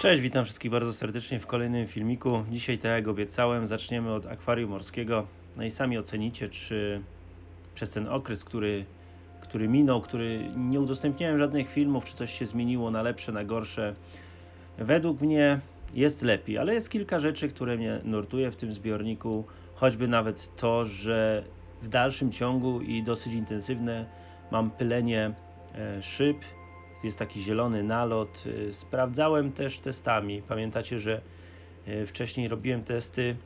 Cześć, witam wszystkich bardzo serdecznie w kolejnym filmiku. Dzisiaj, tak jak obiecałem, zaczniemy od akwarium morskiego. No i sami ocenicie, czy przez ten okres, który, który minął, który nie udostępniałem żadnych filmów, czy coś się zmieniło na lepsze, na gorsze. Według mnie jest lepiej, ale jest kilka rzeczy, które mnie nurtuje w tym zbiorniku. Choćby nawet to, że w dalszym ciągu i dosyć intensywne mam pylenie e, jest taki zielony nalot. Y, Sprawdzałem też testami. Pamiętacie, że y, wcześniej robiłem testy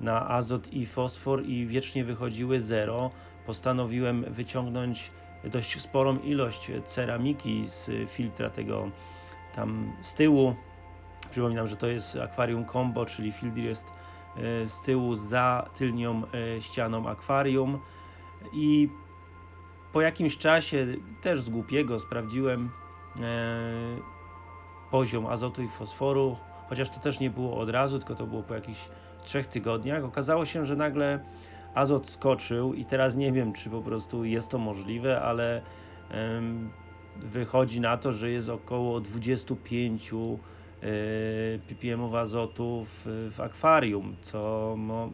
na azot i fosfor i wiecznie wychodziły zero. Postanowiłem wyciągnąć dość sporą ilość ceramiki z filtra tego tam z tyłu. Przypominam, że to jest akwarium combo, czyli filtr jest y, z tyłu za tylnią ścianą akwarium i po jakimś czasie, też z głupiego, sprawdziłem poziom azotu i fosforu, chociaż to też nie było od razu, tylko to było po jakichś trzech tygodniach. Okazało się, że nagle azot skoczył i teraz nie wiem, czy po prostu jest to możliwe, ale wychodzi na to, że jest około 25 e, ppm azotu w, w akwarium, co no,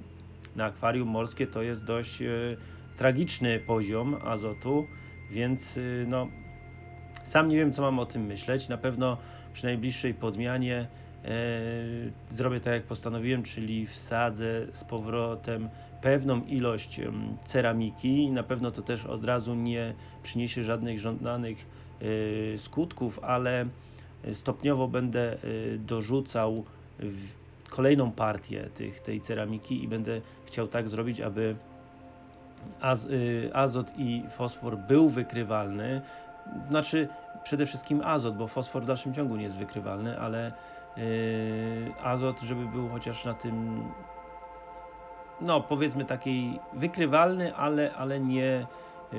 na akwarium morskie to jest dość e, tragiczny poziom azotu, więc y, no, sam nie wiem, co mam o tym myśleć. Na pewno przy najbliższej podmianie e, zrobię tak, jak postanowiłem, czyli wsadzę z powrotem pewną ilość ceramiki. Na pewno to też od razu nie przyniesie żadnych żądanych e, skutków, ale stopniowo będę e, dorzucał kolejną partię tych, tej ceramiki i będę chciał tak zrobić, aby y, azot i fosfor był wykrywalny. Znaczy, przede wszystkim azot, bo fosfor w dalszym ciągu nie jest wykrywalny, ale y, azot, żeby był chociaż na tym, no powiedzmy takiej wykrywalny, ale, ale nie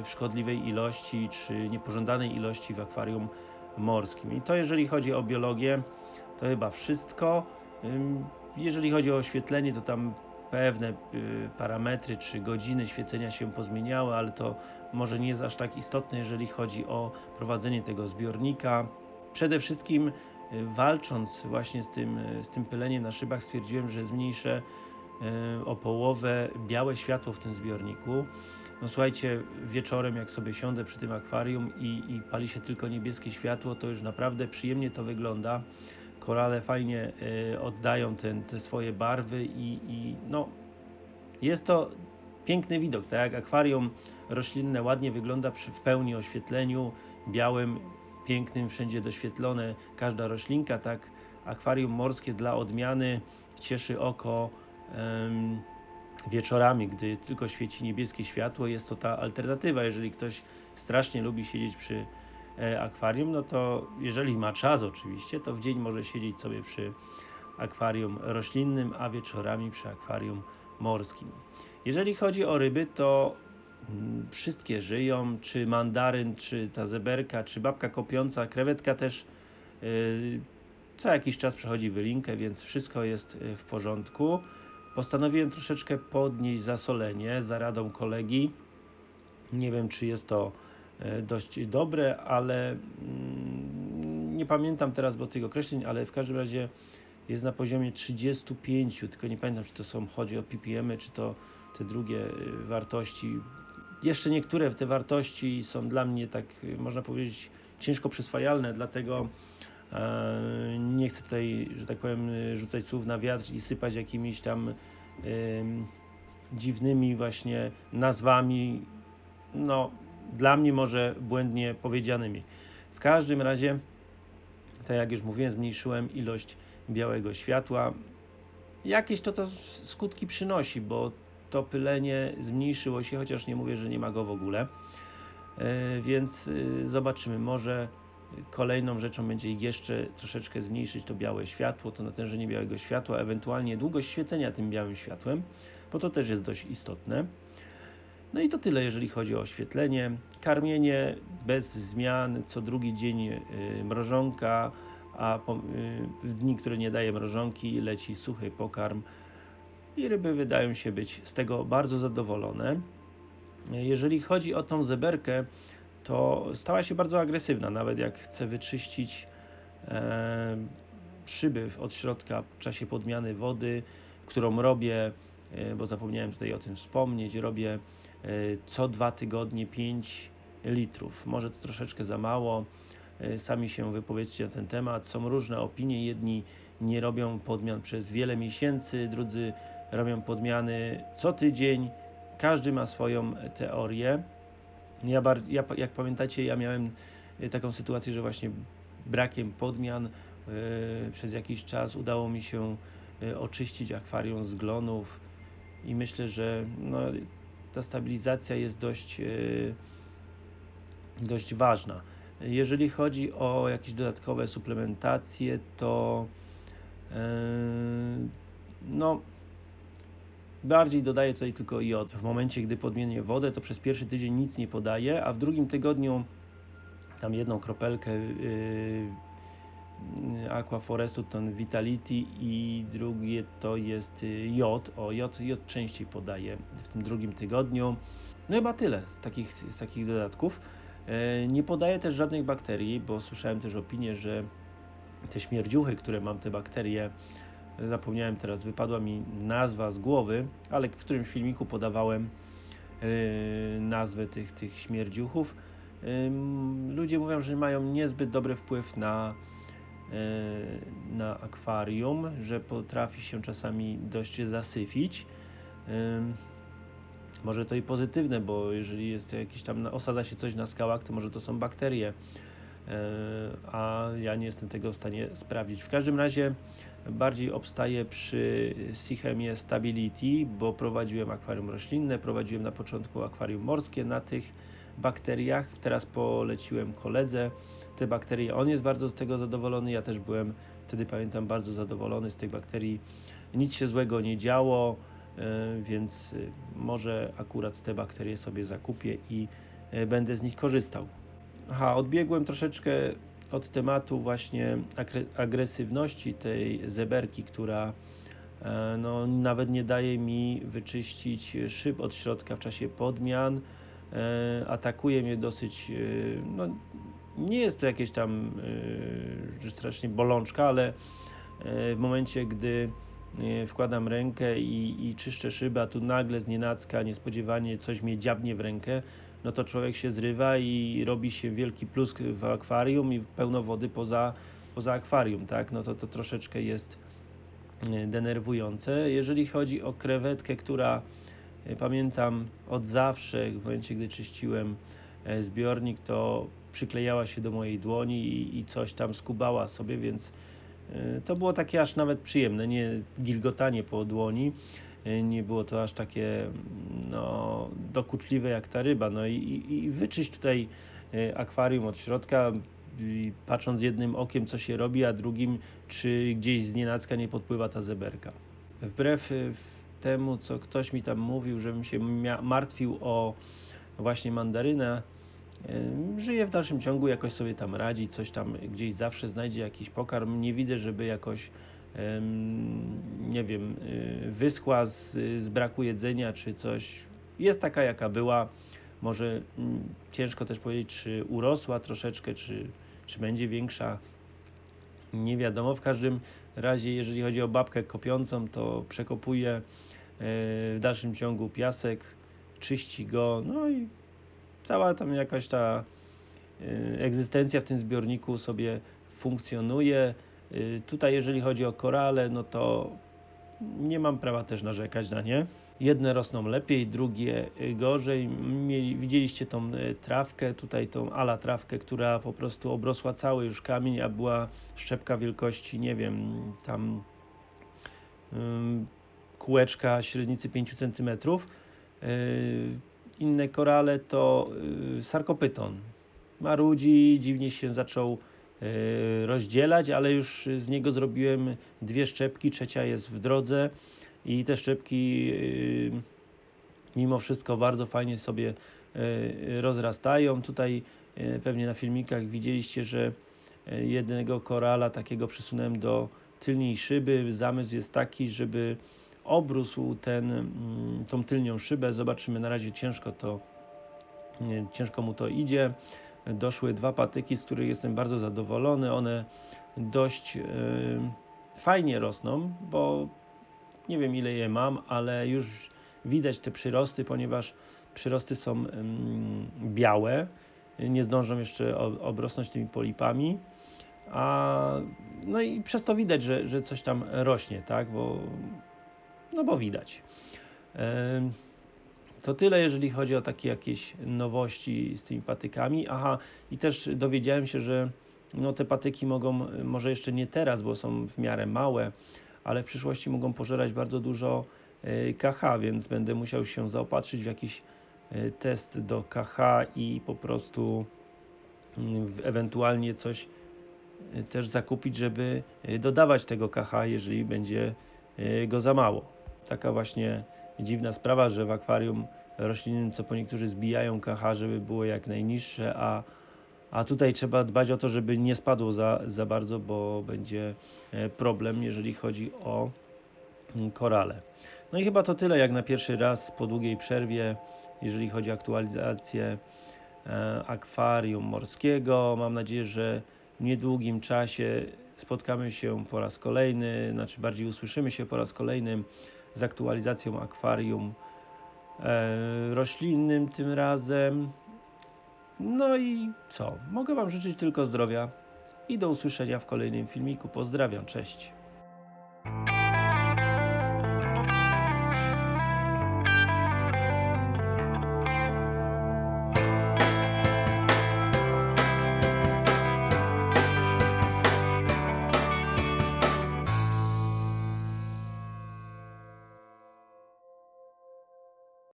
w szkodliwej ilości czy niepożądanej ilości w akwarium morskim. I to jeżeli chodzi o biologię, to chyba wszystko. Jeżeli chodzi o oświetlenie, to tam pewne y, parametry czy godziny świecenia się pozmieniały, ale to może nie jest aż tak istotne, jeżeli chodzi o prowadzenie tego zbiornika. Przede wszystkim y, walcząc właśnie z tym, y, z tym pyleniem na szybach stwierdziłem, że zmniejszę o połowę białe światło w tym zbiorniku. No słuchajcie, wieczorem jak sobie siądę przy tym akwarium i, i pali się tylko niebieskie światło, to już naprawdę przyjemnie to wygląda korale fajnie y, oddają ten, te swoje barwy i, i no, jest to piękny widok, tak jak akwarium roślinne ładnie wygląda przy, w pełni oświetleniu, białym, pięknym, wszędzie doświetlone każda roślinka, tak akwarium morskie dla odmiany cieszy oko wieczorami, gdy tylko świeci niebieskie światło, jest to ta alternatywa, jeżeli ktoś strasznie lubi siedzieć przy e, akwarium, no to jeżeli ma czas oczywiście, to w dzień może siedzieć sobie przy akwarium roślinnym, a wieczorami przy akwarium morskim. Jeżeli chodzi o ryby, to mm, wszystkie żyją, czy mandaryn, czy ta zeberka, czy babka kopiąca, krewetka też yy, co jakiś czas przechodzi wylinkę, więc wszystko jest yy, w porządku. Postanowiłem troszeczkę podnieść zasolenie za radą kolegi. Nie wiem, czy jest to e, dość dobre, ale mm, nie pamiętam teraz bo tych określeń, ale w każdym razie jest na poziomie 35, tylko nie pamiętam, czy to są, chodzi o ppm, czy to te drugie y, wartości. Jeszcze niektóre te wartości są dla mnie tak, y, można powiedzieć, ciężko przyswajalne, dlatego e, nie chcę tutaj, że tak powiem, y, rzucać słów na wiatr i sypać jakimiś tam ym, dziwnymi właśnie nazwami, no dla mnie może błędnie powiedzianymi. W każdym razie, tak jak już mówiłem, zmniejszyłem ilość białego światła. Jakieś to to skutki przynosi, bo to pylenie zmniejszyło się, chociaż nie mówię, że nie ma go w ogóle. E, Więc y, zobaczymy, może kolejną rzeczą będzie jeszcze troszeczkę zmniejszyć to białe światło, to natężenie białego światła, ewentualnie długość świecenia tym białym światłem, bo to też jest dość istotne. No i to tyle, jeżeli chodzi o oświetlenie. Karmienie bez zmian, co drugi dzień y, mrożonka, a y, w dni, które nie daje mrożonki, leci suchy pokarm i ryby wydają się być z tego bardzo zadowolone. Jeżeli chodzi o tą zeberkę, to stała się bardzo agresywna, nawet jak chce wyczyścić e, szyby od środka w czasie podmiany wody, którą robię, e, bo zapomniałem tutaj o tym wspomnieć, robię co dwa tygodnie 5 litrów. Może to troszeczkę za mało. E, Sami się wypowiedzcie na ten temat. Są różne opinie. Jedni nie robią podmian przez wiele miesięcy, drudzy robią podmiany co tydzień. Każdy ma swoją teorię. Ja, bar- ja, jak pamiętacie, ja miałem e, taką sytuację, że właśnie brakiem podmian e, przez jakiś czas udało mi się oczyścić akwarium z glonów i myślę, że no, ta stabilizacja jest dość, e, dość ważna. Jeżeli chodzi o jakieś dodatkowe suplementacje, to e, no bardziej dodaję tutaj tylko jod. W momencie, gdy podmienię wodę, to przez pierwszy tydzień nic nie podaję, a w drugim tygodniu tam jedną kropelkę yy, Aquaforestu, ten Vitality i drugie to jest y, jod. O, jod, jod częściej podaję w tym drugim tygodniu. No chyba tyle z takich, z takich dodatków. E, Nie podaję też żadnych bakterii, bo słyszałem też opinię, że te śmierdziuchy, które mam, te bakterie, zapomniałem teraz, wypadła mi nazwa z głowy, ale w którymś filmiku podawałem nazwę tych, tych śmierdziuchów. Ludzie mówią, że mają niezbyt dobry wpływ na, na akwarium, że potrafi się czasami dość zasyfić. Może to i pozytywne, bo jeżeli jest jakiś tam, osadza się coś na skałach, to może to są bakterie, a ja nie jestem tego w stanie sprawdzić. W każdym razie bardziej obstaję przy Sichemie Stability, bo prowadziłem akwarium roślinne, prowadziłem na początku akwarium morskie na tych bakteriach. Teraz poleciłem koledze te bakterie. On jest bardzo z tego zadowolony. Ja też byłem wtedy, pamiętam, bardzo zadowolony z tych bakterii. Nic się złego nie działo, e, więc e, może akurat te bakterie sobie zakupię i e, będę z nich korzystał. Aha, odbiegłem troszeczkę od tematu właśnie agre- agresywności tej zeberki, która no, nawet nie daje mi wyczyścić szyb od środka w czasie podmian. E, atakuje mnie dosyć, e, no, nie jest to jakieś tam e, że strasznie bolączka, ale w momencie, gdy wkładam rękę i, i czyszczę szybę, a tu nagle z niespodziewanie coś mnie dziabnie w rękę, no to człowiek się zrywa i robi się wielki plusk w akwarium i pełno wody poza, poza akwarium, tak? No to to troszeczkę jest denerwujące. Jeżeli chodzi o krewetkę, która pamiętam od zawsze, w momencie gdy czyściłem e, zbiornik, to przyklejała się do mojej dłoni i, i coś tam skubała sobie, więc e, to było takie aż nawet przyjemne, nie gilgotanie po dłoni, e, nie było to aż takie no, dokuczliwe jak ta ryba. No i, i, i wyczyść tutaj e, akwarium od środka, patrząc jednym okiem, co się robi, a drugim, czy gdzieś z nienacka nie podpływa ta zeberka. Wbrew e, temu, co ktoś mi tam mówił, żebym się martwił o właśnie mandarynę, żyje w dalszym ciągu, jakoś sobie tam radzi, coś tam gdzieś zawsze znajdzie jakiś pokarm. Nie widzę, żeby jakoś nie wiem, y, wyschła z, z braku jedzenia czy coś. Jest taka, jaka była. Może ciężko też powiedzieć, czy urosła troszeczkę, czy, czy będzie większa. Nie wiadomo. W każdym razie, jeżeli chodzi o babkę kopiącą, to przekopuje w dalszym ciągu piasek, czyści go, no i cała tam jakaś ta e, egzystencja w tym zbiorniku sobie funkcjonuje. Y, Tutaj, jeżeli chodzi o korale, no to nie mam prawa też narzekać na nie. Jedne rosną lepiej, drugie y, gorzej. Mieli, widzieliście tą y, trawkę, tutaj tą ala trawkę, która po prostu obrosła cały już kamień, a była szczepka wielkości, nie wiem, tam kółeczka średnicy 5 cm. Inne korale to y, sarkopyton. Marudzi, dziwnie się zaczął y, rozdzielać, ale już z niego zrobiłem dwie szczepki, trzecia jest w drodze i te szczepki mimo wszystko bardzo fajnie sobie rozrastają. Tutaj pewnie na filmikach widzieliście, że jednego korala takiego przesunąłem do tylniej szyby. Zamysł jest taki, żeby obrósł ten, mm, tą tylnią szybę. Zobaczymy, na razie ciężko to, ciężko mu to idzie. doszły dwa patyki, z których jestem bardzo zadowolony. One dość e, fajnie rosną, bo nie wiem ile je mam, ale już widać te przyrosty, ponieważ przyrosty są mm, białe, nie zdążą jeszcze obrosnąć tymi polipami. A, no i przez to widać, że, że coś tam rośnie, tak? Bo, no bo widać. To tyle, jeżeli chodzi o takie jakieś nowości z tymi patykami. Aha, i też dowiedziałem się, że no, te patyki mogą, może jeszcze nie teraz, bo są w miarę małe, ale w przyszłości mogą pożerać bardzo dużo e, KH, więc będę musiał się zaopatrzyć w jakiś e, test do KH i po prostu mm, ewentualnie coś e, też zakupić, żeby dodawać tego KH, jeżeli będzie go za mało. Taka właśnie dziwna sprawa, że w akwarium roślinnym co po niektórzy zbijają KH, żeby było jak najniższe, a, a tutaj trzeba dbać o to, żeby nie spadło za, za bardzo, bo będzie e, problem, jeżeli chodzi o mm, korale. No i chyba to tyle jak na pierwszy raz po długiej przerwie, jeżeli chodzi o aktualizację e, akwarium morskiego. Mam nadzieję, że w niedługim czasie spotkamy się po raz kolejny, znaczy bardziej usłyszymy się po raz kolejnym z aktualizacją akwarium e, roślinnym tym razem. No i co? Mogę Wam życzyć tylko zdrowia i do usłyszenia w kolejnym filmiku. Pozdrawiam, cześć.